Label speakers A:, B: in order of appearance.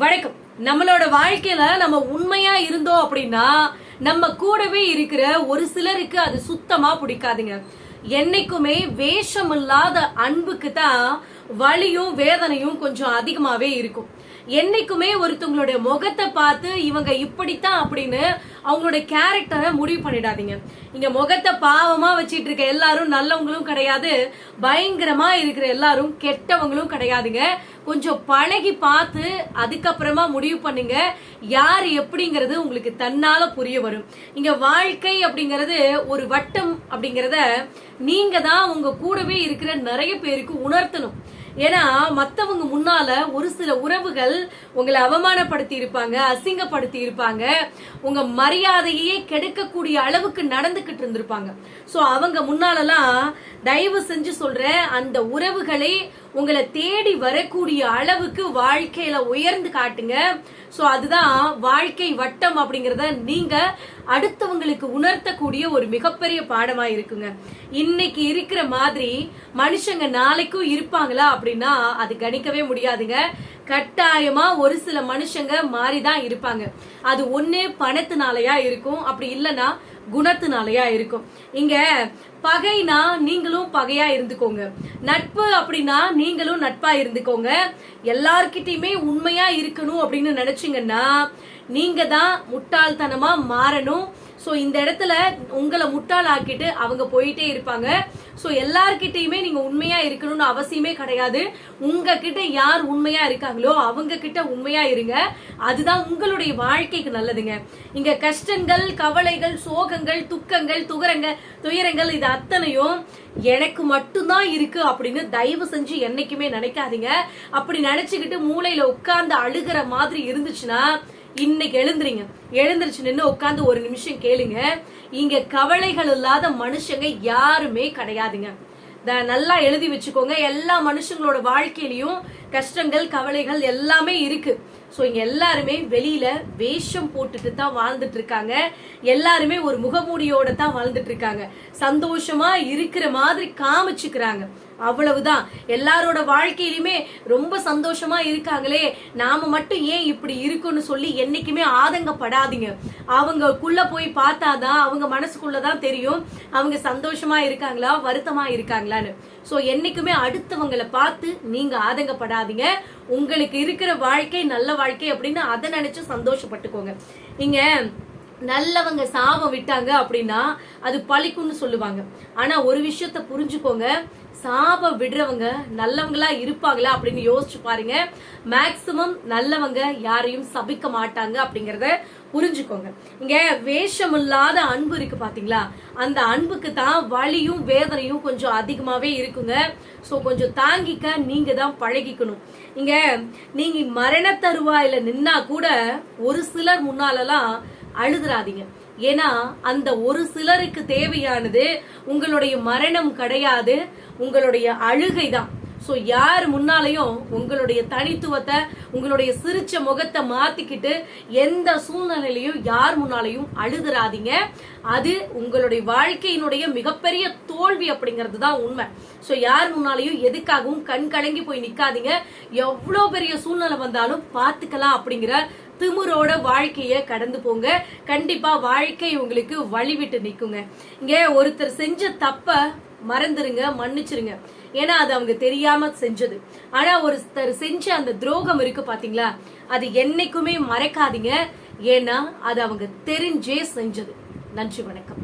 A: வணக்கம். நம்மளோட வாழ்க்கையில நம்ம உண்மையா இருந்தோம் அப்படின்னா நம்ம கூடவே இருக்கிற ஒரு சிலருக்கு அது சுத்தமா பிடிக்காதுங்க. என்னைக்குமே வேஷம் இல்லாத அன்புக்கு தான் வலியும் வேதனையும் கொஞ்சம் அதிகமாவே இருக்கும். என்னைக்குமே ஒருத்தவங்களுடைய முகத்தை பார்த்து இவங்க இப்படித்தான் அப்படின்னு அவங்களோட கேரக்டரை முடிவு பண்ணிடாதீங்க. இங்க முகத்தை பாவமா வச்சிட்டு இருக்க எல்லாரும் நல்லவங்களும் கிடையாது. பயங்கரமா இருக்கிற எல்லாரும் கெட்டவங்களும் கிடையாதுங்க. கொஞ்சம் பழகி பார்த்து அதுக்கப்புறமா முடிவு பண்ணுங்க. யார் எப்படிங்கிறது உங்களுக்கு தன்னால புரிய வரும். இங்க வாழ்க்கை அப்படிங்கிறது ஒரு வட்டம் அப்படிங்கிறத நீங்க தான் உங்க கூடவே இருக்கிற நிறைய பேருக்கு உணர்த்தணும். ஏன்னா மத்தவங்க முன்னால ஒரு சில உறவுகள் உங்களை அவமானப்படுத்தி இருப்பாங்க அசிங்கப்படுத்தி இருப்பாங்க உங்க மரியாதையே கெடுக்கக்கூடிய அளவுக்கு நடந்துகிட்டு இருந்திருப்பாங்க. சோ அவங்க முன்னாலலாம் தயவு செஞ்சு சொல்றேன் அந்த உறவுகளை உங்களை தேடி வரக்கூடிய அளவுக்கு வாழ்க்கையில உயர்ந்து காட்டுங்க. சோ அதுதான் வாழ்க்கை வட்டம் அப்படிங்கறத நீங்க அடுத்தவங்களுக்கு உணர்த்தக்கூடிய ஒரு மிகப்பெரிய பாடமா இருக்குங்க. இன்னைக்கு இருக்கிற மாதிரி மனுஷங்க நாளைக்கும் இருப்பாங்களா அப்படின்னா அது கணிக்கவே முடியாதுங்க. கட்டாயமா ஒரு சில மனுஷங்க மாறிதான் இருப்பாங்க. அது ஒன்னே பணத்தினாலயா இருக்கும் அப்படி இல்லைன்னா குணத்தினாலயா இருக்கும். இங்க பகைனா நீங்களும் பகையா இருந்துக்கோங்க. நட்பு அப்படின்னா நீங்களும் நட்பா இருந்துக்கோங்க. எல்லார்கிட்டயுமே உண்மையா இருக்கணும் அப்படின்னு நினைச்சீங்கன்னா நீங்க தான் முட்டாள்தனமா மாறணும். ஸோ இந்த இடத்துல உங்களை முட்டாளாக்கிட்டு அவங்க போயிட்டே இருப்பாங்க. ஸோ எல்லார்கிட்டையுமே நீங்க உண்மையா இருக்கணும்னு அவசியமே கிடையாது. உங்ககிட்ட யார் உண்மையா இருக்காங்களோ அவங்க கிட்ட உண்மையா இருங்க. அதுதான் உங்களுடைய வாழ்க்கைக்கு நல்லதுங்க. இங்க கஷ்டங்கள் கவலைகள் சோகங்கள் துக்கங்கள் துகரங்கள் துயரங்கள் இது அத்தனையும் எனக்கு மட்டும்தான் இருக்கு அப்படின்னு தயவு செஞ்சு என்னைக்குமே நினைக்காதீங்க. அப்படி நினைச்சுக்கிட்டு மூளையில உட்கார்ந்து அழுகிற மாதிரி இருந்துச்சுன்னா இன்னைக்கு எழுந்துறீங்க எழுந்திருச்சு நின்று உட்காந்து ஒரு நிமிஷம் கேளுங்க. இங்க கவலைகள் இல்லாத மனுஷங்க யாருமே கிடையாதுங்க. த- நல்லா எழுதி வச்சுக்கோங்க. எல்லா மனுஷங்களோட வாழ்க்கையிலயும் கஷ்டங்கள் கவலைகள் எல்லாமே இருக்கு. ஸோ இங்கே எல்லாருமே வெளியில வேஷம் போட்டுட்டு தான் வாழ்ந்துட்டு இருக்காங்க எல்லாருமே ஒரு முகமூடியோட தான் வாழ்ந்துட்டு இருக்காங்க சந்தோஷமா இருக்கிற மாதிரி காமிச்சுக்கிறாங்க. அவ்வளவுதான். எல்லாரோட வாழ்க்கையிலுமே ரொம்ப சந்தோஷமா இருக்காங்களே. நாம மட்டும் ஏன் இப்படி இருக்குன்னு சொல்லி என்னைக்குமே ஆதங்கப்படாதீங்க. அவங்கக்குள்ள போய் பார்த்தாதான் அவங்க மனசுக்குள்ளதான் தெரியும். அவங்க சந்தோஷமா இருக்காங்களா வருத்தமா இருக்காங்களான்னு. ஸோ என்னைக்குமே அடுத்தவங்களை பார்த்து நீங்க ஆதங்கப்படாதீங்க. உங்களுக்கு இருக்கிற வாழ்க்கை நல்ல வாழ்க்கை அப்படின்னு அதை நினைச்சு சந்தோஷப்பட்டுக்கோங்க. நீங்க நல்லவங்க சாபம் விட்டாங்க அப்படின்னா அது பழிக்கும்னு சொல்லுவாங்க. ஆனா ஒரு விஷயத்த புரிஞ்சுக்கோங்க. சாபம் விடுறவங்க நல்லவங்களா இருப்பாங்களா அப்படின்னு யோசிச்சு பாருங்க. மேக்சிமம் நல்லவங்க யாரையும் சபிக்க மாட்டாங்க அப்படிங்கறத புரிஞ்சுக்கோங்க. இங்க வேஷம் இல்லாத அன்பு இருக்கு பாத்தீங்களா? அந்த அன்புக்கு தான் வலியும் வேதனையும் கொஞ்சம் அதிகமாவே இருக்குங்க. சோ கொஞ்சம் தாங்கிக்க நீங்க தான் பழகிக்கணும். இங்க நீங்க மரண தருவாயில நின்னா கூட ஒரு சிலர் முன்னாலலாம் அழுதுறாதீங்க. ஏன்னா அந்த ஒரு சிலருக்கு தேவையானது உங்களுடைய மரணம் கிடையாது உங்களுடைய அழுகை தான் ஸோ யார் முன்னாலையும் உங்களுடைய தனித்துவத்தை உங்களுடைய சிரிச்ச முகத்தை மாத்திக்கிட்டு எந்த சூழ்நிலையிலையும் யார் முன்னாலையும் அழுதுறாதீங்க. அது உங்களுடைய வாழ்க்கையினுடைய மிகப்பெரிய தோல்வி அப்படிங்கிறது தான் உண்மை. ஸோ யார் முன்னாலையும் எதுக்காகவும் கண் கலங்கி போய் நிற்காதீங்க எவ்வளோ பெரிய சூழ்நிலை வந்தாலும் பார்த்துக்கலாம் அப்படிங்கிற திமுறோட வாழ்க்கைய கடந்து போங்க. கண்டிப்பா வாழ்க்கை உங்களுக்கு வழிவிட்டு நிக்குங்க. இங்க ஒருத்தர் செஞ்ச தப்ப மறந்துருங்க மன்னிச்சிருங்க. ஏன்னா அது அவங்க தெரியாம செஞ்சது. ஆனா ஒருத்தர் செஞ்ச அந்த துரோகம் இருக்கு பாத்தீங்களா? அது என்னைக்குமே மறைக்காதீங்க. ஏன்னா அது அவங்க தெரிஞ்சே செஞ்சது. நன்றி வணக்கம்.